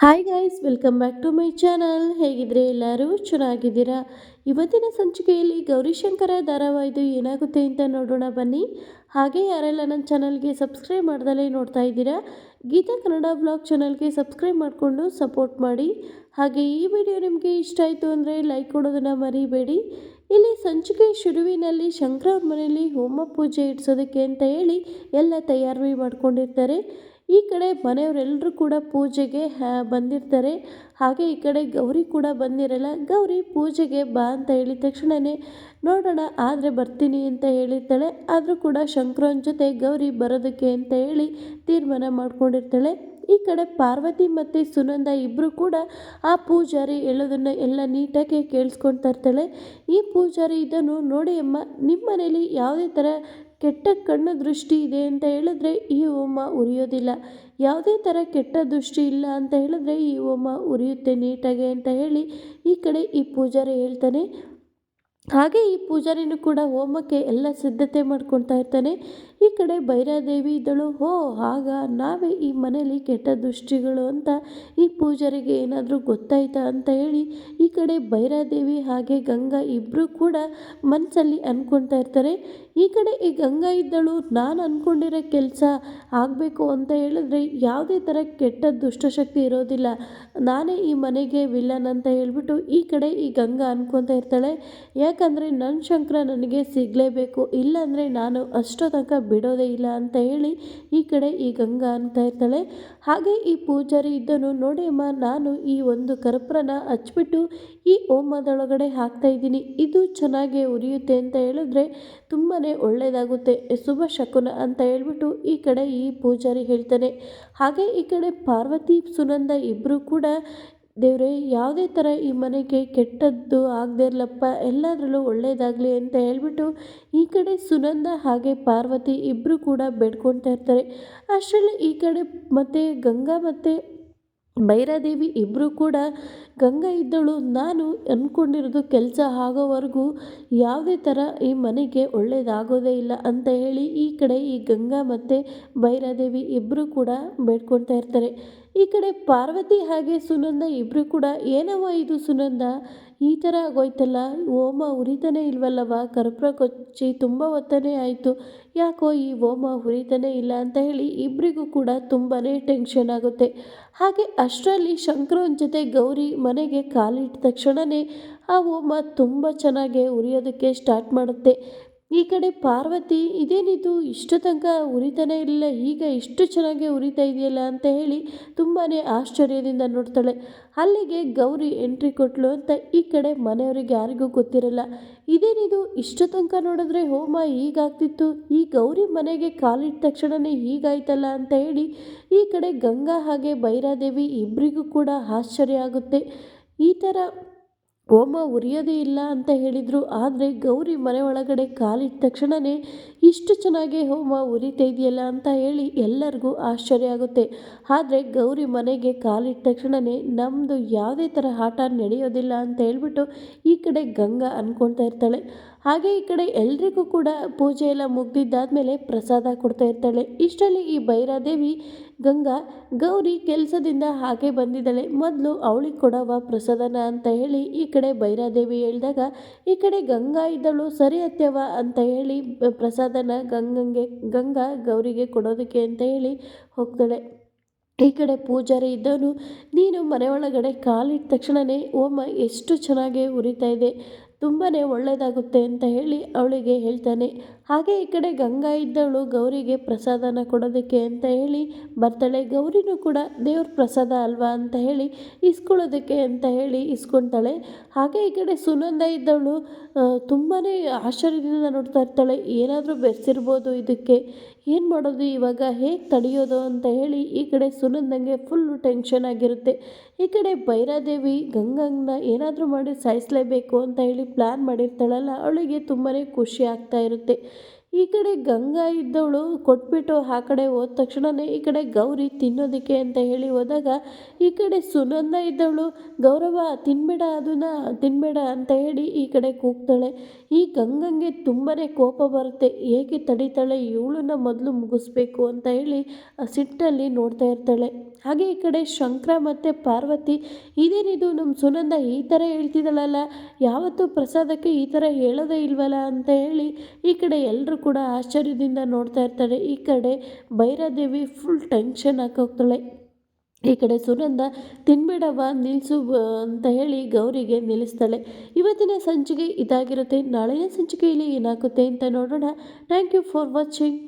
Hi guys welcome back to my channel ಹೇಗಿದ್ರೆ ಎಲ್ಲರೂ ಚೆನ್ನಾಗಿದ್ದೀರಾ? ಇವತ್ತಿನ ಸಂಚಿಕೆಯಲ್ಲಿ ಗೌರಿಶಂಕರ ಧಾರಾವಾಹಿದು ಏನಾಗುತ್ತೆ ಅಂತ ನೋಡೋಣ ಬನ್ನಿ. ಹಾಗೆ ಯಾರೆಲ್ಲ ನನ್ನ ಚಾನಲ್ಗೆ ಸಬ್ಸ್ಕ್ರೈಬ್ ಮಾಡ್ದಲೇ ನೋಡ್ತಾ ಇದ್ದೀರಾ, ಗೀತಾ ಕನ್ನಡ ಬ್ಲಾಗ್ ಚಾನಲ್ಗೆ ಸಬ್ಸ್ಕ್ರೈಬ್ ಮಾಡಿಕೊಂಡು ಸಪೋರ್ಟ್ ಮಾಡಿ. ಹಾಗೆ ಈ ವಿಡಿಯೋ ನಿಮಗೆ ಇಷ್ಟ ಆಯಿತು ಅಂದರೆ ಲೈಕ್ ಕೊಡೋದನ್ನು ಮರಿಬೇಡಿ. ಇಲ್ಲಿ ಸಂಚಿಕೆ ಶುರುವಿನಲ್ಲಿ ಶಂಕರ ಮನೆಯಲ್ಲಿ ಹೋಮ ಪೂಜೆ ಇಡ್ಸೋದಕ್ಕೆ ಅಂತ ಹೇಳಿ ಎಲ್ಲ ತಯಾರಿ ಮಾಡ್ಕೊಂಡಿರ್ತಾರೆ. ಈ ಕಡೆ ಮನೆಯವರೆಲ್ಲರೂ ಕೂಡ ಪೂಜೆಗೆ ಬಂದಿರ್ತಾರೆ. ಹಾಗೆ ಈ ಕಡೆ ಗೌರಿ ಕೂಡ ಬಂದಿರಲ್ಲ. ಗೌರಿ ಪೂಜೆಗೆ ಬಾ ಅಂತ ಹೇಳಿದ ತಕ್ಷಣವೇ ನೋಡೋಣ, ಆದರೆ ಬರ್ತೀನಿ ಅಂತ ಹೇಳಿರ್ತಾಳೆ. ಆದರೂ ಕೂಡ ಶಂಕರನ ಜೊತೆ ಗೌರಿ ಬರೋದಕ್ಕೆ ಅಂತ ಹೇಳಿ ತೀರ್ಮಾನ ಮಾಡ್ಕೊಂಡಿರ್ತಾಳೆ. ಈ ಕಡೆ ಪಾರ್ವತಿ ಮತ್ತು ಸುನಂದ ಇಬ್ಬರು ಕೂಡ ಆ ಪೂಜಾರಿ ಹೇಳೋದನ್ನು ಎಲ್ಲ ನೀಟಾಗಿ ಕೇಳಿಸ್ಕೊಳ್ತಾ ಇರ್ತಾಳೆ ಈ ಪೂಜಾರಿ ಇದನ್ನು ನೋಡಿ, ಅಮ್ಮ ನಿಮ್ಮ ಮನೇಲಿ ಯಾವುದೇ ಥರ ಕೆಟ್ಟ ಕಣ್ಣು ದೃಷ್ಟಿ ಇದೆ ಅಂತ ಹೇಳಿದ್ರೆ ಈ ಹೋಮ ಉರಿಯೋದಿಲ್ಲ. ಯಾವುದೇ ಥರ ಕೆಟ್ಟ ದೃಷ್ಟಿ ಇಲ್ಲ ಅಂತ ಹೇಳಿದ್ರೆ ಈ ಹೋಮ ಉರಿಯುತ್ತೆ ನೀಟಾಗಿ ಅಂತ ಹೇಳಿ ಈ ಕಡೆ ಈ ಪೂಜಾರಿ ಹೇಳ್ತಾನೆ. ಹಾಗೆ ಈ ಪೂಜಾರಿನೂ ಕೂಡ ಹೋಮಕ್ಕೆ ಎಲ್ಲ ಸಿದ್ಧತೆ ಮಾಡ್ಕೊಳ್ತಾ ಇರ್ತಾನೆ. ಈ ಕಡೆ ಭೈರಾದೇವಿ ಇದ್ದಳು. ಹೋ, ಆಗ ನಾವೇ ಈ ಮನೆಯಲ್ಲಿ ಕೆಟ್ಟ ದೃಷ್ಟಿಗಳು ಅಂತ ಈ ಪೂಜಾರಿಗೆ ಏನಾದರೂ ಗೊತ್ತಾಯ್ತಾ ಅಂತ ಹೇಳಿ ಈ ಕಡೆ ಭೈರಾದೇವಿ ಹಾಗೆ ಗಂಗಾ ಇಬ್ಬರು ಕೂಡ ಮನಸ್ಸಲ್ಲಿ ಅಂದ್ಕೊಳ್ತಾ ಇರ್ತಾರೆ. ಈ ಕಡೆ ಈ ಗಂಗಾ ಇದ್ದಳು, ನಾನು ಅಂದ್ಕೊಂಡಿರೋ ಕೆಲಸ ಆಗಬೇಕು ಅಂತ ಹೇಳಿದ್ರೆ ಯಾವುದೇ ಥರ ಕೆಟ್ಟ ದುಷ್ಟಶಕ್ತಿ ಇರೋದಿಲ್ಲ. ನಾನೇ ಈ ಮನೆಗೆ ವಿಲ್ಲನ್ ಅಂತ ಹೇಳ್ಬಿಟ್ಟು ಈ ಕಡೆ ಈ ಗಂಗಾ ಅನ್ಕೊತಾ ಇರ್ತಾಳೆ. ಯಾಕಂದರೆ ನನ್ನ ಶಂಕರ ನನಗೆ ಸಿಗಲೇಬೇಕು, ಇಲ್ಲಾಂದರೆ ನಾನು ಅಷ್ಟೋ ತನಕ ಬಿಡೋದೇ ಇಲ್ಲ ಅಂತ ಹೇಳಿ ಈ ಕಡೆ ಈ ಗಂಗಾ ಅಂತ ಇರ್ತಾಳೆ. ಹಾಗೆ ಈ ಪೂಜಾರಿ ಇದ್ದನು. ನೋಡಿ ಅಮ್ಮ, ನಾನು ಈ ಒಂದು ಕರ್ಪೂರನ ಹಚ್ಬಿಟ್ಟು ಈ ಹೋಮದೊಳಗಡೆ ಹಾಕ್ತಾ ಇದ್ದೀನಿ. ಇದು ಚೆನ್ನಾಗಿ ಉರಿಯುತ್ತೆ ಅಂತ ಹೇಳಿದ್ರೆ ತುಂಬಾ ಒಳ್ಳೆಯದಾಗುತ್ತೆ ಶುಭ ಶಕುನ ಅಂತ ಹೇಳ್ಬಿಟ್ಟು ಈ ಕಡೆ ಈ ಪೂಜಾರಿ ಹೇಳ್ತಾನೆ. ಹಾಗೆ ಈ ಕಡೆ ಪಾರ್ವತಿ, ಸುನಂದ ಇಬ್ಬರು ಕೂಡ ದೇವರೇ, ಯಾವುದೇ ಥರ ಈ ಮನೆಗೆ ಕೆಟ್ಟದ್ದು ಆಗದೇ ಇರಲಪ್ಪ, ಎಲ್ಲದರಲ್ಲೂ ಒಳ್ಳೆಯದಾಗಲಿ ಅಂತ ಹೇಳಿಬಿಟ್ಟು ಈ ಕಡೆ ಸುನಂದ ಹಾಗೆ ಪಾರ್ವತಿ ಇಬ್ಬರು ಕೂಡ ಬೇಡ್ಕೊಳ್ತಾ ಇರ್ತಾರೆ. ಅಷ್ಟರಲ್ಲಿ ಈ ಕಡೆ ಮತ್ತು ಗಂಗಾ ಮತ್ತು ಭೈರಾದೇವಿ ಇಬ್ಬರು ಕೂಡ, ಗಂಗಾ ಇದ್ದಳು, ನಾನು ಅಂದ್ಕೊಂಡಿರೋದು ಕೆಲಸ ಆಗೋವರೆಗೂ ಯಾವುದೇ ಥರ ಈ ಮನೆಗೆ ಒಳ್ಳೆಯದಾಗೋದೇ ಇಲ್ಲ ಅಂತ ಹೇಳಿ ಈ ಕಡೆ ಈ ಗಂಗಾ ಮತ್ತು ಭೈರಾದೇವಿ ಇಬ್ಬರು ಕೂಡ ಬೇಡ್ಕೊಳ್ತಾ ಇರ್ತಾರೆ. ಈ ಕಡೆ ಪಾರ್ವತಿ ಹಾಗೆ ಸುನಂದ ಇಬ್ಬರು ಕೂಡ ಏನವ ಇದು ಸುನಂದ? ಈ ಥರ ಆಗೋಯ್ತಲ್ಲ? ಓಮ ಉರಿತಾನೆ ಇಲ್ವಲ್ಲವ ಕರ್ಪೂರ ಕೊಚ್ಚಿ ತುಂಬ ಹೊತ್ತನೇ ಆಯಿತು. ಯಾಕೋ ಈ ಓಮ ಉರಿತಾನೆ ಇಲ್ಲ? ಅಂತ ಹೇಳಿ ಇಬ್ಬರಿಗೂ ಕೂಡ ತುಂಬಾ ಟೆನ್ಷನ್ ಆಗುತ್ತೆ. ಹಾಗೆ ಅಷ್ಟರಲ್ಲಿ ಶಂಕರನ ಜೊತೆ ಗೌರಿ ಮನೆಗೆ ಕಾಲಿಟ್ಟ ತಕ್ಷಣವೇ ಆ ಓಮ ತುಂಬ ಚೆನ್ನಾಗಿ ಉರಿಯೋದಕ್ಕೆ ಸ್ಟಾರ್ಟ್ ಮಾಡುತ್ತೆ. ಈ ಕಡೆ ಪಾರ್ವತಿ, ಇದೇನಿದು? ಇಷ್ಟು ತನಕ ಉರಿತಾನೆ ಇರಲಿಲ್ಲ. ಈಗ ಇಷ್ಟು ಚೆನ್ನಾಗಿ ಉರಿತಾ ಇದೆಯಲ್ಲ ಅಂತ ಹೇಳಿ ತುಂಬಾ ಆಶ್ಚರ್ಯದಿಂದ ನೋಡ್ತಾಳೆ. ಅಲ್ಲಿಗೆ ಗೌರಿ ಎಂಟ್ರಿ ಕೊಟ್ಲು ಅಂತ ಈ ಕಡೆ ಮನೆಯವರಿಗೆ ಯಾರಿಗೂ ಗೊತ್ತಿರಲ್ಲ. ಇದೇನಿದು? ಇಷ್ಟು ತನಕ ನೋಡಿದ್ರೆ ಹೋಮ ಈಗಾಗ್ತಿತ್ತು ಈ ಗೌರಿ ಮನೆಗೆ ಕಾಲಿಟ್ಟ ತಕ್ಷಣವೇ ಹೀಗಾಯ್ತಲ್ಲ ಅಂತ ಹೇಳಿ ಈ ಕಡೆ ಗಂಗಾ ಹಾಗೆ ಭೈರಾದೇವಿ ಇಬ್ಬರಿಗೂ ಕೂಡ ಆಶ್ಚರ್ಯ ಆಗುತ್ತೆ. ಈ ಥರ ಹೋಮ ಉರಿಯೋದೇ ಇಲ್ಲ ಅಂತ ಹೇಳಿದರು. ಆದರೆ ಗೌರಿ ಮನೆ ಒಳಗಡೆ ಕಾಲಿಟ್ಟ ತಕ್ಷಣವೇ ಇಷ್ಟು ಚೆನ್ನಾಗಿ ಹೋಮ ಉರಿತಾ ಇದೆಯಲ್ಲ ಅಂತ ಹೇಳಿ ಎಲ್ಲರಿಗೂ ಆಶ್ಚರ್ಯ ಆಗುತ್ತೆ. ಆದರೆ ಗೌರಿ ಮನೆಗೆ ಕಾಲಿಟ್ಟ ತಕ್ಷಣವೇ ನಮ್ಮದು ಯಾವುದೇ ಥರ ಆಟ ನಡೆಯೋದಿಲ್ಲ ಅಂತ ಹೇಳ್ಬಿಟ್ಟು ಈ ಕಡೆ ಗಂಗಾ ಅಂದ್ಕೊಳ್ತಾ ಇರ್ತಾಳೆ. ಹಾಗೆ ಈ ಕಡೆ ಎಲ್ರಿಗೂ ಕೂಡ ಪೂಜೆ ಎಲ್ಲ ಮುಗ್ದಿದ್ದಾದಮೇಲೆ ಪ್ರಸಾದ ಕೊಡ್ತಾ ಇರ್ತಾಳೆ. ಇಷ್ಟರಲ್ಲಿ ಈ ಭೈರಾದೇವಿ ಗಂಗಾ ಗೌರಿ ಕೆಲಸದಿಂದ ಹಾಗೆ ಬಂದಿದ್ದಾಳೆ. ಮೊದಲು ಅವಳಿಗೆ ಕೊಡವ ಪ್ರಸಾದನ ಅಂತ ಹೇಳಿ ಈ ಕಡೆ ಭೈರಾದೇವಿ ಹೇಳಿದಾಗ, ಈ ಕಡೆ ಗಂಗಾ ಇದ್ದಳು ಸರಿ ಅತ್ಯವ ಅಂತ ಹೇಳಿ ಪ್ರಸಾದನ ಗಂಗಂಗೆ, ಗಂಗಾ ಗೌರಿಗೆ ಕೊಡೋದಕ್ಕೆ ಅಂತ ಹೇಳಿ ಹೋಗ್ತಾಳೆ. ಈ ಕಡೆ ಪೂಜಾರಿ ಇದ್ದವನು, ನೀನು ಮನೆ ಒಳಗಡೆ ಕಾಲಿಟ್ಟ ತಕ್ಷಣವೇ ಓಮ ಎಷ್ಟು ಚೆನ್ನಾಗಿ ಉರಿತಾ ಇದೆ. ತುಂಬಾ ಒಳ್ಳೆಯದಾಗುತ್ತೆ ಅಂತ ಹೇಳಿ ಅವಳಿಗೆ ಹೇಳ್ತಾನೆ. ಹಾಗೆ ಈ ಕಡೆ ಗಂಗಾ ಇದ್ದವಳು ಗೌರಿಗೆ ಪ್ರಸಾದನ ಕೊಡೋದಕ್ಕೆ ಅಂತ ಹೇಳಿ ಬರ್ತಾಳೆ. ಗೌರಿನೂ ಕೂಡ ದೇವ್ರ ಪ್ರಸಾದ ಅಲ್ವಾ ಅಂತ ಹೇಳಿ ಇಸ್ಕೊಳ್ಳೋದಕ್ಕೆ ಅಂತ ಹೇಳಿ ಇಸ್ಕೊತಾಳೆ ಹಾಗೆ ಈ ಕಡೆ ಸುನಂದ ಇದ್ದವಳು ತುಂಬಾ ಆಶ್ಚರ್ಯದಿಂದ ನೋಡ್ತಾ ಇರ್ತಾಳೆ. ಏನಾದರೂ ಬೆರೆಸಿರ್ಬೋದು ಇದಕ್ಕೆ. ಏನು ಮಾಡೋದು ಇವಾಗ? ಹೇಗೆ ತಡೆಯೋದು ಅಂತ ಹೇಳಿ ಈ ಕಡೆ ಸುನಂದಂಗೆ ಫುಲ್ಲು ಟೆನ್ಷನ್ ಆಗಿರುತ್ತೆ. ಈ ಕಡೆ ಭೈರಾದೇವಿ ಗಂಗಂಗನ ಏನಾದರೂ ಮಾಡಿ ಸಾಯಿಸಲೇಬೇಕು ಅಂತ ಹೇಳಿ ಪ್ಲ್ಯಾನ್ ಮಾಡಿರ್ತಾಳಲ್ಲ, ಅವಳಿಗೆ ತುಂಬಾ ಖುಷಿ ಆಗ್ತಾ ಇರುತ್ತೆ. ಈ ಕಡೆ ಗಂಗಾ ಇದ್ದವಳು ಕೊಟ್ಬಿಟ್ಟು ಆ ಕಡೆ ಹೋದ ತಕ್ಷಣವೇ ಈ ಕಡೆ ಗೌರಿ ತಿನ್ನೋದಕ್ಕೆ ಅಂತ ಹೇಳಿ ಹೋದಾಗ, ಈ ಕಡೆ ಸುನಂದ ಇದ್ದವಳು, ಗೌರವ ತಿನ್ಬೇಡ ಅದನ್ನ ತಿನ್ಬೇಡ ಅಂತ ಹೇಳಿ ಈ ಕಡೆ ಕೂಗ್ತಾಳೆ. ಈ ಗಂಗಂಗೆ ತುಂಬಾ ಕೋಪ ಬರುತ್ತೆ. ಏಕೆ ತಡಿತಾಳೆ, ಇವಳನ್ನ ಮೊದಲು ಮುಗಿಸ್ಬೇಕು ಅಂತ ಹೇಳಿ ಸಿಟ್ಟಲ್ಲಿ ನೋಡ್ತಾ ಇರ್ತಾಳೆ. ಹಾಗೆ ಈ ಕಡೆ ಶಂಕರ ಮತ್ತು ಪಾರ್ವತಿ, ಇದೇನಿದು ನಮ್ಮ ಸುನಂದ ಈ ಥರ ಹೇಳ್ತಿದ್ದಾಳಲ್ಲ? ಯಾವತ್ತೂ ಪ್ರಸಾದಕ್ಕೆ ಈ ಥರ ಹೇಳೋದೇ ಇಲ್ವಲ್ಲ ಅಂತ ಹೇಳಿ ಈ ಕಡೆ ಎಲ್ಲರೂ ಕೂಡ ಆಶ್ಚರ್ಯದಿಂದ ನೋಡ್ತಾ ಇರ್ತಾರೆ. ಈ ಕಡೆ ಭೈರಾದೇವಿ ಫುಲ್ ಟೆನ್ಷನ್ ಹಾಕೋಗ್ತಾಳೆ. ಈ ಕಡೆ ಸುನಂದ ತಿನ್ಬೇಡವ ನಿಲ್ಲಿಸು ಅಂತ ಹೇಳಿ ಗೌರಿಗೆ ನಿಲ್ಲಿಸ್ತಾಳೆ. ಇವತ್ತಿನ ಸಂಚಿಕೆ ಇದಾಗಿರುತ್ತೆ. ನಾಳೆಯ ಸಂಚಿಕೆಯಲ್ಲಿ ಏನಾಗುತ್ತೆ ಅಂತ ನೋಡೋಣ. Thank you for watching